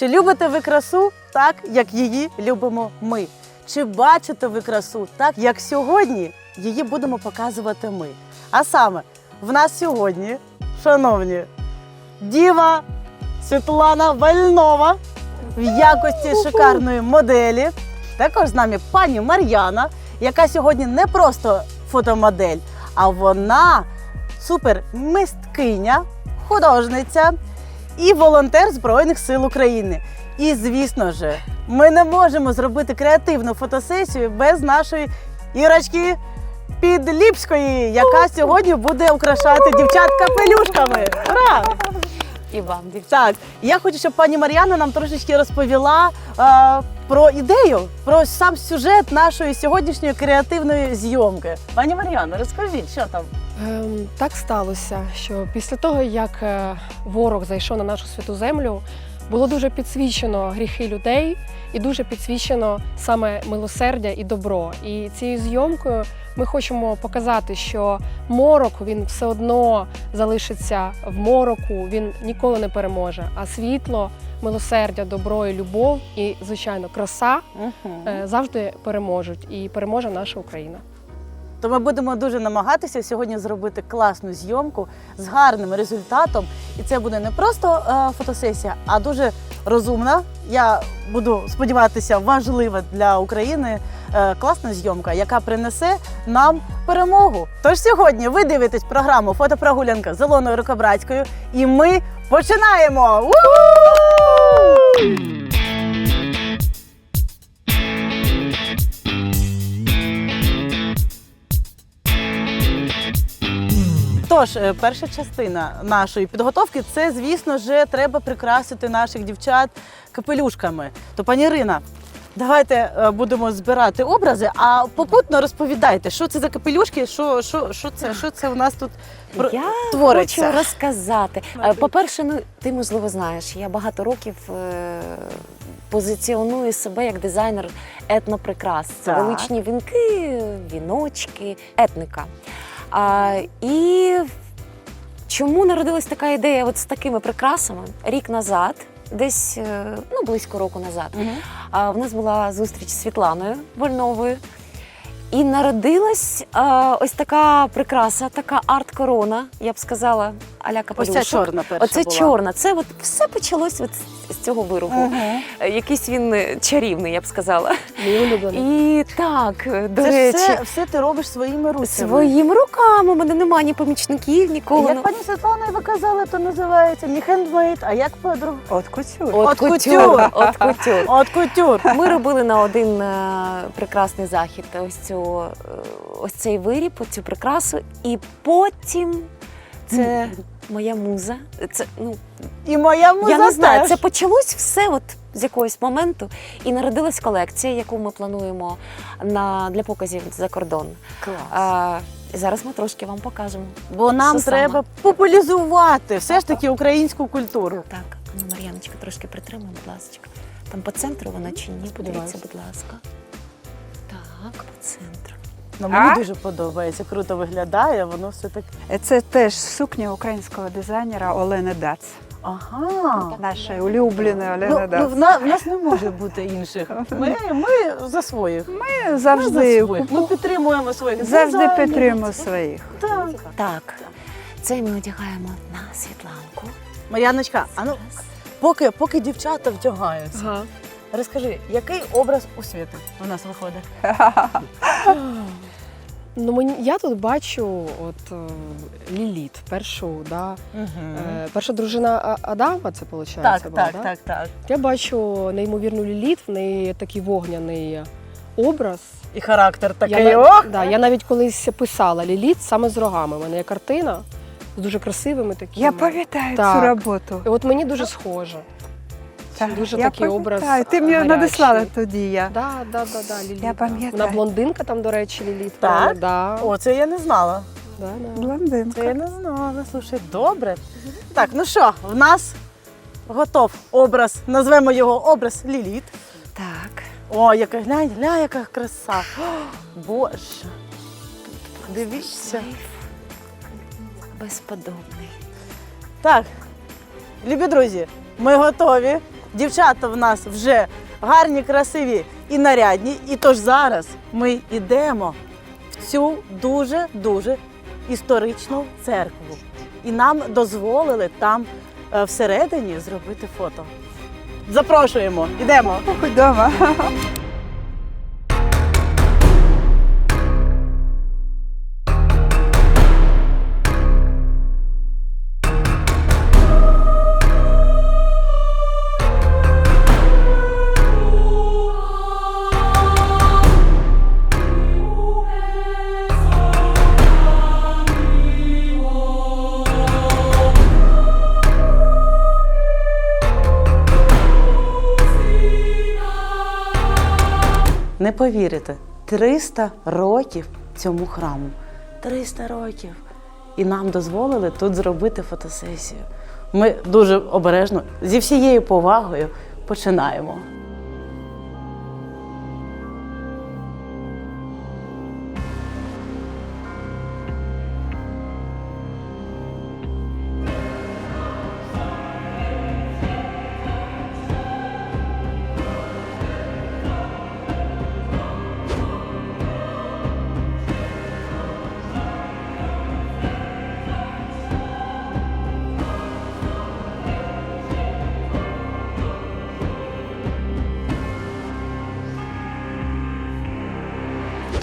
Чи любите ви красу так, як її любимо ми? Чи бачите ви красу так, як сьогодні її будемо показувати ми? А саме, в нас сьогодні, шановні, діва Світлана Вальнова в якості шикарної моделі. Також з нами пані Мар'яна, яка сьогодні не просто фотомодель, а вона супермисткиня, художниця і волонтер Збройних сил України. І звісно ж, ми не можемо зробити креативну фотосесію без нашої Ірочки Підліпської, яка сьогодні буде украшати дівчат капелюшками. Ура! І вам, дівчата. Так, я хочу, щоб пані Мар'яна нам трошечки розповіла е, про ідею, про сам сюжет нашої сьогоднішньої креативної зйомки. Пані Мар'яна, розкажіть, що там? Ем, так сталося, що після того, як е, ворог зайшов на нашу святу землю, було дуже підсвічено гріхи людей і дуже підсвічено саме милосердя і добро. І цією зйомкою ми хочемо показати, що морок він все одно залишиться в мороку, він ніколи не переможе. А світло, милосердя, добро і любов, і звичайно, краса е, завжди переможуть, і переможе наша Україна. То ми будемо дуже намагатися сьогодні зробити класну зйомку з гарним результатом. І це буде не просто е, фотосесія, а дуже розумна. Я буду сподіватися, важлива для України е, класна зйомка, яка принесе нам перемогу. Тож сьогодні ви дивитесь програму Фотопрогулянка з Ілоною Рукобратською, і ми починаємо! У! Тож, е, перша частина нашої підготовки це, звісно ж, треба прикрасити наших дівчат капелюшками. То, пані Ірина, давайте е, будемо збирати образи, а попутно розповідайте, що це за капелюшки, що, що, що, це, що це у нас тут Я твориться. хочу розказати. Е, По-перше, ну ти можливо знаєш, я багато років позиціоную себе як дизайнер етноприкрас. Це Так. величні вінки, віночки, етника. А, і чому народилась така ідея от з такими прикрасами рік назад, десь е, ну, близько року назад. Мгм. А, в нас була зустріч з Світланою Вольновою. І народилась а, ось така прикраса, така арт-корона, я б сказала, аля Ось капелюшок. ця чорна перша Оце була. чорна. Це от все почалось от з- цього виробу. Е, Якийсь він е, чарівний, я б сказала. Мій улюблений. І так, е, до Це речі, все, все ти робиш своїми руцями. своїми руками. У мене немає ні помічників, нікого. Як Ну, пані Світлана ви казали, то називається не хендмейд, а як подруг? От кутюр. От кутюр, кутюр. от кутюр. От кутюр. Ми робили на один е, прекрасний захід ось цю е, ось цей виріб, цю прикрасу, і потім це моя муза. Це ну І моя муза я не знаю. теж. Це почалось все от з якогось моменту, і народилась колекція, яку ми плануємо на для показів за кордон. Клас. А, зараз ми трошки вам покажемо. Бо нам Що саме? треба популяризувати все ж таки українську культуру. Так, ну Мар'яночка, трошки притримай, будь ласка. Там по центру вона чи ні? Подивіться, будь ласка. Так, по центру. Ну, мені А? дуже подобається, круто виглядає, воно все так. Це теж сукня українського дизайнера Олени Дац. Ага. Нашої улюбленої Олени Ну, ну, Дац. в, на, в нас не може бути інших. Ми, ми за своїх. Ми Ми, завжди, за своїх. ми підтримуємо своїх. завжди дизайнерів. підтримуємо своїх. Так. Так, це ми одягаємо на світланку. Мар'яночка, а ну, поки, поки дівчата вдягаються, Ага. Розкажи, який образ у світи у нас виходить? Ну, мені я тут бачу от е, Ліліт, першу, да, е, перша дружина А- Адама, це виходить? Так, була, так, да? так, так. Я бачу неймовірну Ліліт, в неї такий вогняний образ. І характер такий. я, на- Ох! да, я навіть колись писала Ліліт саме з рогами. У мене є картина з дуже красивими такими. Я пам'ятаю Так. цю роботу. І от мені дуже схоже. Так, дуже я такий образ пам'ятаю. Ти мені гарячий. надіслала тоді я. Да, да, да, да, Ліліт. Я пам'ятаю. Вона блондинка там, до речі, Ліліт. Так? правда, Да, О, це я не знала. да, да. Це я не знала. Слушай, добре. Так, ну що, в нас готов образ, назвемо його образ Ліліт. Так. О, яка глянь, глянь, яка краса. О, Боже. Дивіться. Безподобний. Так, любі друзі, ми готові. Дівчата в нас вже гарні, красиві і нарядні. І тож зараз ми йдемо в цю дуже-дуже історичну церкву. І нам дозволили там е, всередині зробити фото. Запрошуємо, йдемо. Худоба. Повірите, 300 років цьому храму. 300 років. І нам дозволили тут зробити фотосесію. Ми дуже обережно, зі всією повагою починаємо.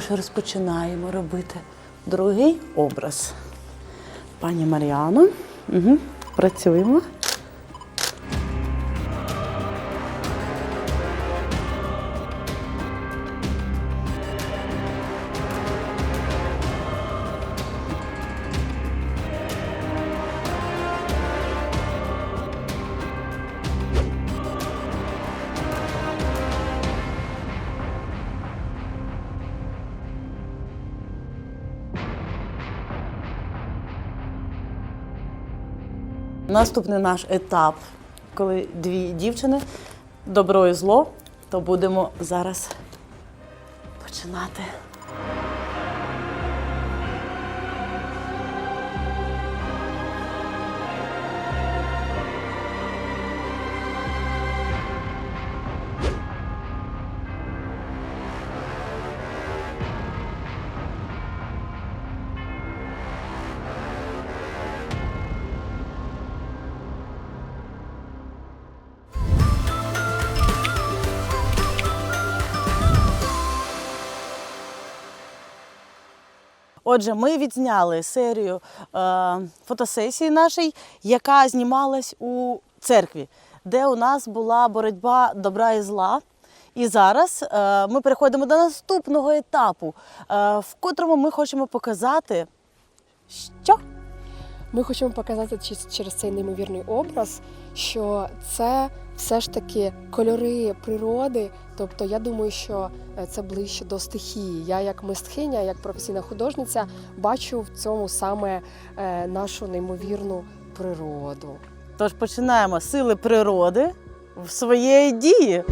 Тож розпочинаємо робити другий образ. Пані Маріано, угу. працюємо. Наступний наш етап, коли дві дівчини, добро і зло, то будемо зараз починати. Отже, ми відзняли серію е, фотосесії нашої, яка знімалась у церкві, де у нас була боротьба добра і зла. І зараз е, ми переходимо до наступного етапу, е, в котрому ми хочемо показати, що Ми хочемо показати через цей неймовірний образ, що це все ж таки кольори природи. Тобто, я думаю, що е, це ближче до стихії. Я, як мисткиня, як професійна художниця, бачу в цьому саме е, нашу неймовірну природу. Тож починаємо сили природи в своєї дії.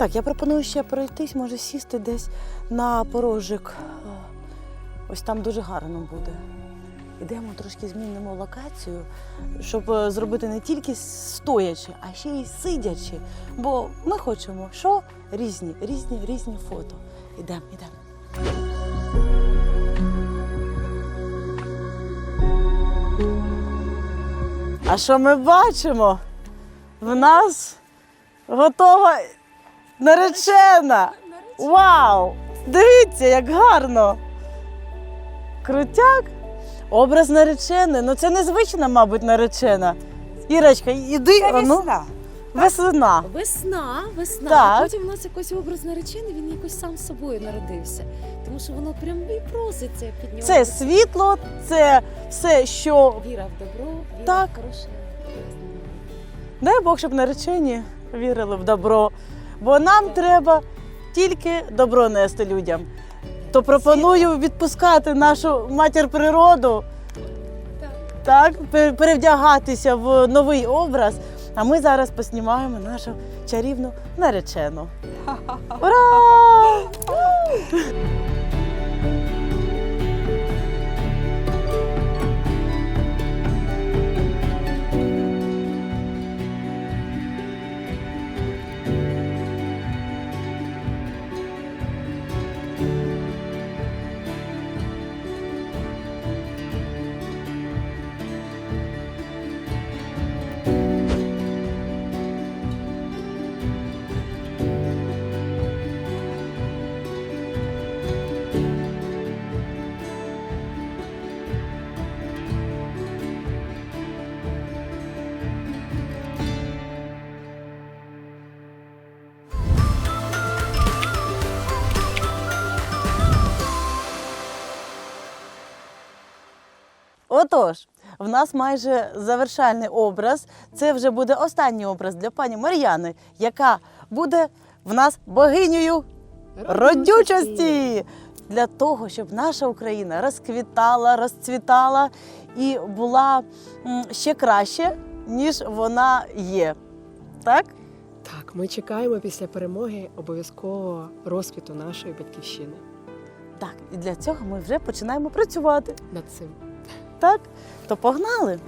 Так, я пропоную ще пройтись, може сісти десь на порожик. Е, Ось там дуже гарно буде. Ідемо трошки змінимо локацію, щоб е, зробити не тільки стоячи, а ще й сидячи. Бо ми хочемо, що різні, різні, різні фото. Ідемо, ідемо. А що ми бачимо? В нас готова наречена. Вау! Дивіться, як гарно! Крутяк. Образ нареченої. Ну це незвична, мабуть, наречена. Ірочка, іди. а ну. Весна. Весна, весна. Так. А потім у нас якось образ наречений, він якось сам собою народився. Тому що воно прям і проситься під нього. Це світло, це все, що Віра в добро, віра Так. в хороше. дай Бог, щоб наречені вірили в добро. Бо нам треба тільки добро нести людям. то пропоную відпускати нашу матір природу. Так, перевдягатися в новий образ. А ми зараз поснімаємо нашу чарівну наречену. Ура! Отож, в нас майже завершальний образ. Це вже буде останній образ для пані Мар'яни, яка буде в нас богинею родючості. Для того, щоб наша Україна розквітала, розцвітала і була ще краще, ніж вона є. Так? Так, ми чекаємо після перемоги обов'язково розквіту нашої батьківщини Так, і для цього ми вже починаємо працювати. над цим. Так? То погнали.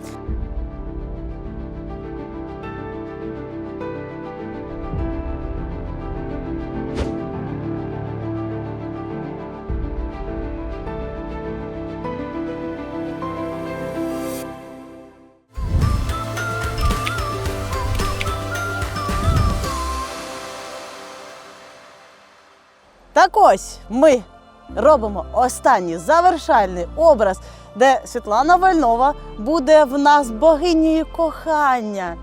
Так ось ми робимо останній завершальний образ, де Світлана Вальнова буде в нас богинею кохання.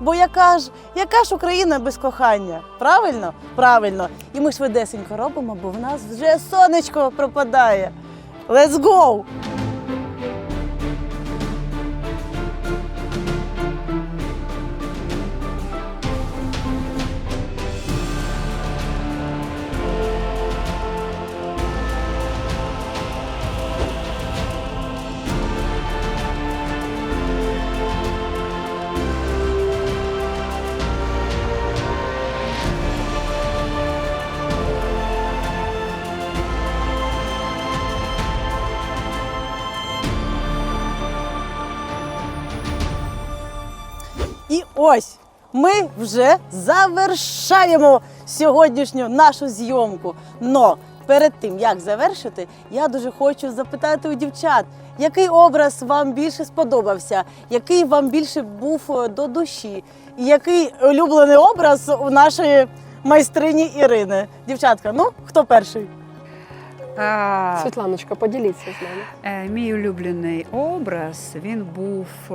Бо яка ж, яка ж Україна без кохання? Правильно? Правильно. І ми швидесенько робимо, бо в нас вже сонечко пропадає. Let's go! Ось ми вже завершаємо сьогоднішню нашу зйомку. Но перед тим як завершити, я дуже хочу запитати у дівчат, який образ вам більше сподобався, який вам більше був е, до душі, і який улюблений образ у нашої майстрині Ірини. Дівчатка, ну хто перший? А, Світланочка, поділіться з нами. е, мій улюблений образ він був, е,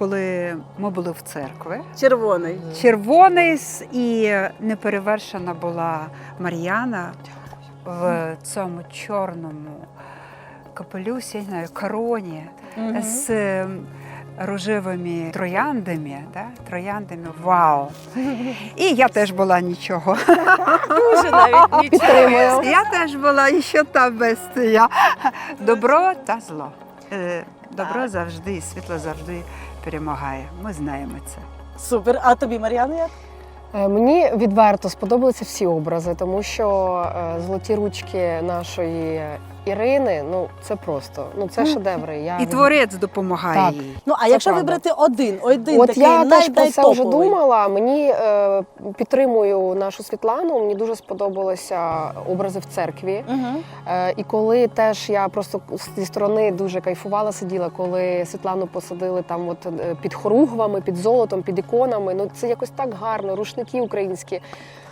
коли ми були в церкві. Червоний. Червоний і неперевершена була Мар'яна в цьому чорному капелюсі, я не знаю, короні Мгм. з ем, рожевими трояндами. Да? Трояндами, вау! І я теж була нічого. Дуже навіть Підтримую. Я теж була і ще та бестія. Добро та зло. Е, Добро завжди, світло завжди перемагає. Ми знаємо це. Супер. А тобі, Мар'яна, як? Е, Мені відверто сподобалися всі образи, тому що е, золоті ручки нашої Ірини, ну це просто ну це шедеври. Я І творець допомагає Так. їй. Ну, а Це якщо правда. вибрати один, один От такий я теж про це вже думала. Мені е, підтримую нашу Світлану. Мені дуже сподобалися образи в церкві. Мгм. Е, і коли теж я просто зі сторони дуже кайфувала, сиділа, коли Світлану посадили там, от е, під хоругвами, під золотом, під іконами. Ну це якось так гарно, рушники українські.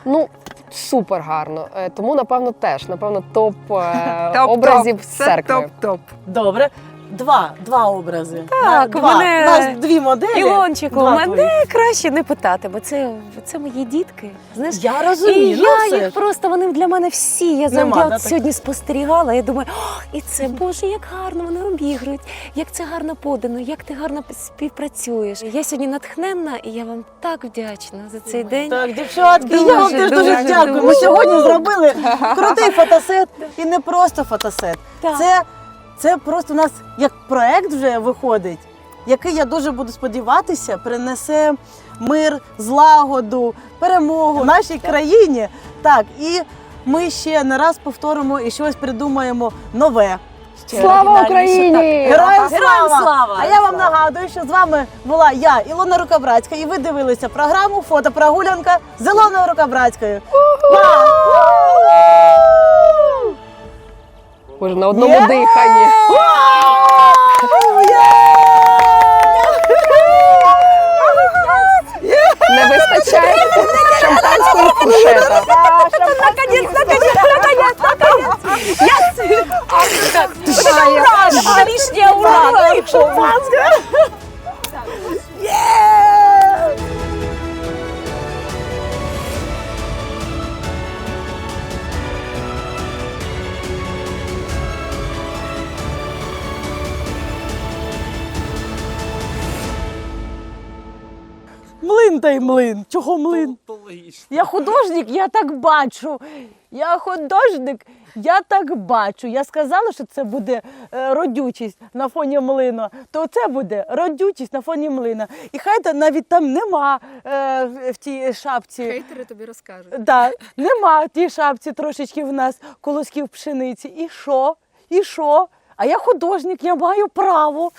Ну супер гарно. Е, тому напевно теж напевно топ, е, образів з церкви. Топ-топ. Добре. Два, два образи. Так, два. мене- У нас дві моделі. Ілончику, два мене твоїх. краще не питати, бо це, це мої дітки. Знаєш, Я і розумію. ну, я все їх просто вони для мене всі. Я, Нема, я да, так? сьогодні спостерігала. Я думаю, О, і це Боже, як гарно вони обігрують, як це гарно подано, як ти гарно співпрацюєш. Я сьогодні натхненна, і я вам так вдячна за цей день. Так, дівчатки, Дуже, я вам теж дуже, дуже, дякую. Ми сьогодні зробили крутий фотосет і не просто фотосет. Так. Це, це просто у нас як проект вже виходить, який я дуже буду сподіватися, принесе мир, злагоду, перемогу нашій країні. Так, і ми ще не раз повторимо і щось придумаємо нове. Ще Слава. Україні! Так. Героям Героям слава! слава! А я вам нагадую, що з вами була я, Ілона Рукобратська, і ви дивилися програму Фотопрогулянка з Ілоною Рукобратською. Па! Боже, на одному yeah! диханні. Не вистачає шампанського фуршета. Наконец, наконец, наконец, наконец! А лишнее ура! Шампанське! Млин та й млин. Чого млин? Я художник, я так бачу. Я художник, я так бачу. Я сказала, що це буде е, родючість на фоні млина, то це буде родючість на фоні млина. І хай та навіть там нема е, в- в тій шапці. Хейтери тобі розкажуть. Да, нема в тій шапці трошечки в нас колосків пшениці. І що? І що? А я художник, я маю право.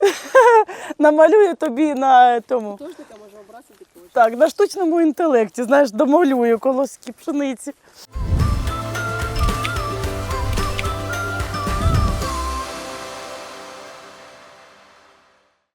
Намалюю тобі на тому. Художника може обрати Так, на штучному інтелекті, знаєш, домалюю колоски пшениці.